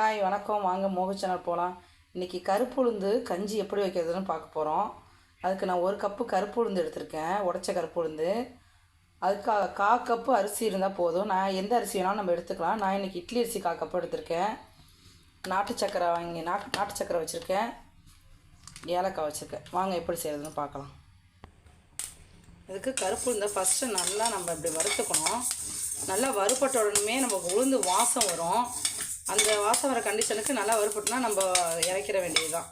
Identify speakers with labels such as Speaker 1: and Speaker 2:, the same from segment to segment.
Speaker 1: Hi வணக்கம். வாங்க மோக சேனல் போகலாம் இன்றைக்கி கருப்பு உளுந்து கஞ்சி எப்படி வைக்கிறதுன்னு பார்க்க போகிறோம் அதுக்கு நான் ஒரு கப்பு கருப்பு உளுந்து எடுத்திருக்கேன். உடச்ச கருப்பு உளுந்து அதுக்கு கா- கப்பு அரிசி இருந்தால் போதும். நான் எந்த அரிசி வேணாலும் நம்ம எடுத்துக்கலாம். நான் இன்றைக்கி இட்லி அரிசி கா கப்பு எடுத்திருக்கேன். நாட்டு சக்கரை வாங்கி நாட்டு நாட்டு சக்கரை வச்சுருக்கேன். ஏலக்காய் வச்சுருக்கேன். வாங்க எப்படி செய்கிறதுன்னு பார்க்கலாம். இதுக்கு கருப்பு உளுந்தை ஃபஸ்ட்டு நல்லா நம்ம இப்படி வறுத்துக்கணும். நல்லா வறுபட்ட உடனே நமக்கு உளுந்து வாசம் வரும். அந்த வாசம் வர கண்டிஷனுக்கு நல்லா வறுபட்டுனா நம்ம இறக்கிற வேண்டியதுதான்.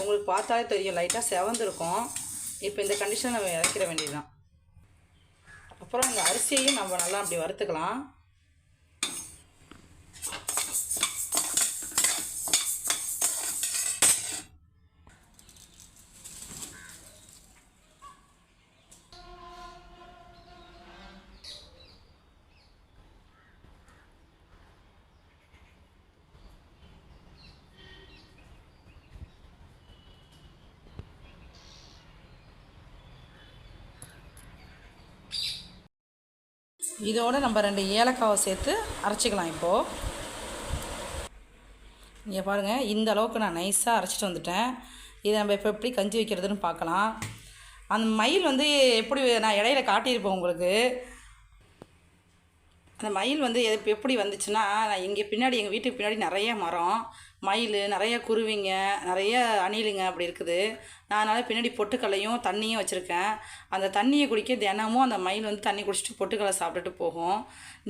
Speaker 1: உங்களுக்கு பார்த்தாலே தெரியும் லைட்டாக செவந்திருக்கும். இப்போ இந்த கண்டிஷன் நம்ம இறக்கிற வேண்டியதுதான். அப்புறம் இந்த அரிசியையும் நம்ம நல்லா அப்படி வறுத்துக்கலாம். இதோடு நம்ம ரெண்டு ஏலக்காவை சேர்த்து அரைச்சிக்கலாம் இப்போது இங்கே பாருங்கள் இந்த அளவுக்கு நான் நைஸாக அரைச்சிட்டு வந்துட்டேன். இதை நம்ம இப்போ எப்படி கஞ்சி வைக்கிறதுன்னு பார்க்கலாம். அந்த மயில் வந்து எப்படி நான் இடையில காட்டியிருப்பேன் உங்களுக்கு. அந்த மயில் வந்து எப்படி வந்துச்சுன்னா நான் இங்கே பின்னாடி எங்கள் வீட்டுக்கு பின்னாடி நிறைய மரம். மயில் நிறைய குருவிங்க நிறைய அணிலுங்க அப்படி இருக்குது. நான் அதனால் பின்னாடி பொட்டுக்கல்லையும் தண்ணியும் வச்சுருக்கேன். அந்த தண்ணியை குடிக்க தினமும் அந்த மயில் வந்து தண்ணி குடிச்சிட்டு பொட்டுக்கல்லை சாப்பிட்டுட்டு போகும்.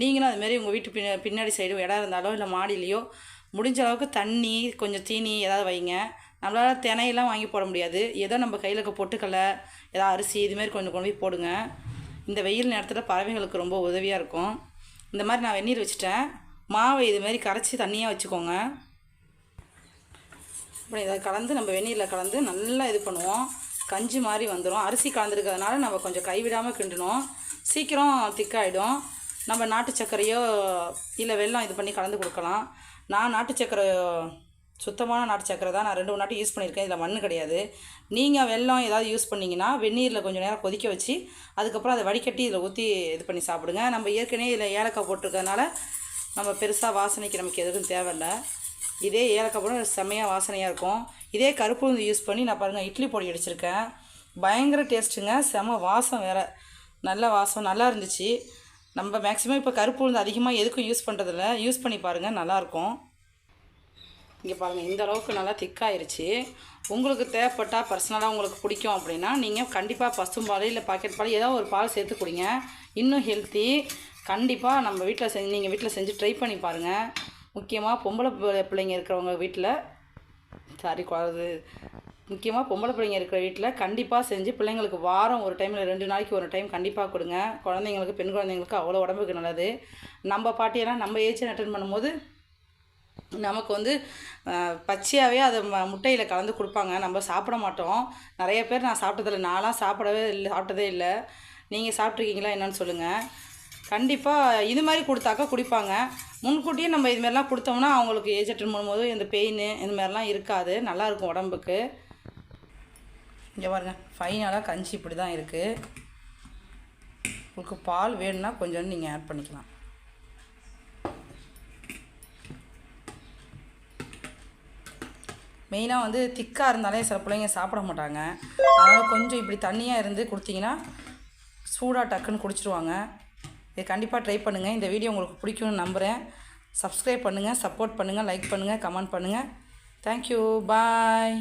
Speaker 1: நீங்களும் அதுமாரி உங்கள் வீட்டு பின்ன பின்னாடி சைடு இடம் இருந்தாலோ இல்லை மாடியிலையோ முடிஞ்ச அளவுக்கு தண்ணி கொஞ்சம் தீனி ஏதாவது வைங்க. நம்மளால் தினையெல்லாம் வாங்கி போட முடியாது. ஏதோ நம்ம கையில் இருக்க பொட்டுக்கல்லை ஏதாவது அரிசி இதுமாரி கொஞ்சம் கொண்டு போய் போடுங்க. இந்த வெயில் நேரத்தில் பறவைகளுக்கு ரொம்ப உதவியாக இருக்கும். இந்த மாதிரி நான் வெந்நீர் வச்சுட்டேன். மாவை இதுமாரி கரைச்சி தண்ணியாக வச்சுக்கோங்க. அப்புறம் இதை கலந்து நம்ம வெந்நீரில் கலந்து நல்லா இது பண்ணுவோம். கஞ்சி மாதிரி வந்துடும் அரிசி கலந்துருக்கிறதுனால நம்ம கொஞ்சம் கைவிடாமல் கிண்டணும். சீக்கிரம் திக்காயிடும். நம்ம நாட்டு சர்க்கரையோ இல்லை வெல்லம் இது பண்ணி கலந்து கொடுக்கலாம். நான் நாட்டு சர்க்கரை சுத்தமான நாட்டு சர்க்கரை தான் நான் ரெண்டு மூணு நாட்டு யூஸ் பண்ணியிருக்கேன். இதில் மண் கிடையாது. நீங்கள் வெல்லம் ஏதாவது யூஸ் பண்ணிங்கன்னா வெந்நீரில் கொஞ்சம் நேரம் கொதிக்க வச்சு அதுக்கப்புறம் அதை வடிகட்டி இதில் ஊற்றி இது பண்ணி சாப்பிடுங்க. நம்ம ஏற்கனவே இதில் ஏலக்காய் போட்டிருக்கறனால நம்ம பெருசாக வாசனைக்கு நமக்கு எதுவும் தேவையில்லை. இதே ஏலக்காய் போட செம்மையாக வாசனையாக இருக்கும். இதே கருப்பு உளுந்து யூஸ் பண்ணி நான் பாருங்கள் இட்லி பொடி அடிச்சிருக்கேன். பயங்கர டேஸ்ட்டுங்க. செம வாசம் வேறு. நல்ல வாசம் நல்லா இருந்துச்சு. நம்ம மேக்ஸிமம் இப்போ கருப்பு உளுந்து அதிகமாக எதுக்கும் யூஸ் பண்ணுறதில்ல யூஸ் பண்ணி பாருங்கள் நல்லாயிருக்கும் இங்கே பாருங்கள் இந்த அளவுக்கு நல்லா திக்காயிருச்சு உங்களுக்கு தேவைப்பட்டால் பர்சனலாக உங்களுக்கு பிடிக்கும் அப்படின்னா நீங்கள் கண்டிப்பாக பசும்பால் இல்லை பாக்கெட் பால் ஏதோ ஒரு பால் சேர்த்து குடிங்க. இன்னும் ஹெல்த்தி கண்டிப்பாக நம்ம வீட்டில் செஞ்சு நீங்கள் வீட்டில் செஞ்சு ட்ரை பண்ணி பாருங்கள் முக்கியமாக பொம்பளை பிள்ளை- பிள்ளைங்க இருக்கிறவங்க வீட்டில் சாரி குழது. முக்கியமாக பொம்பளை பிள்ளைங்க இருக்கிற வீட்டில் கண்டிப்பாக செஞ்சு பிள்ளைங்களுக்கு வாரம் ஒரு டைமில் ரெண்டு நாளைக்கு ஒரு டைம் கண்டிப்பாக கொடுங்க. குழந்தைங்களுக்கு பெண் குழந்தைங்களுக்கு அவ்வளோ உடம்புக்கு நல்லது. நம்ம பாட்டியெல்லாம் நம்ம ஏஜ் அட்டன் பண்ணும்போது நமக்கு வந்து பச்சையாகவே அதை ம முட்டையில் கலந்து கொடுப்பாங்க. நம்ம சாப்பிட மாட்டோம். நிறைய பேர் நான் சாப்பிட்டதில்ல. நான்லாம் சாப்பிடவே இல்லை சாப்பிட்டதே இல்லை. நீங்கள் சாப்பிட்ருக்கீங்களா என்னன்னு சொல்லுங்கள் கண்டிப்பாக இது மாதிரி கொடுத்தாக்கா குடிப்பாங்க. முன்கூட்டியே நம்ம இதுமாரிலாம் கொடுத்தோம்னா அவங்களுக்கு ஏஜ் அட்டன் பண்ணும்போது இந்த பெயின் இந்த மாதிரிலாம் இருக்காது. நல்லாயிருக்கும் உடம்புக்கு. இங்கே பாருங்கள் ஃபைனலாக கஞ்சி இப்படி தான் இருக்குது உங்களுக்கு பால் வேணும்னா கொஞ்சம் நீங்கள் ஆட் பண்ணிக்கலாம். மெயினாக வந்து திக்காக இருந்தாலே சில பிள்ளைங்க சாப்பிட மாட்டாங்க. அதனால் கொஞ்சம் இப்படி தண்ணியாக இருந்து கொடுத்தீங்கன்னா சூடாக டக்குன்னு குடிச்சிருவாங்க. இது கண்டிப்பாக ட்ரை பண்ணுங்கள் இந்த வீடியோ உங்களுக்கு பிடிக்கும்னு நம்புகிறேன் சப்ஸ்கிரைப் பண்ணுங்கள் சப்போர்ட் பண்ணுங்கள் லைக் பண்ணுங்கள் கமெண்ட் பண்ணுங்கள் தேங்க்யூ பாய்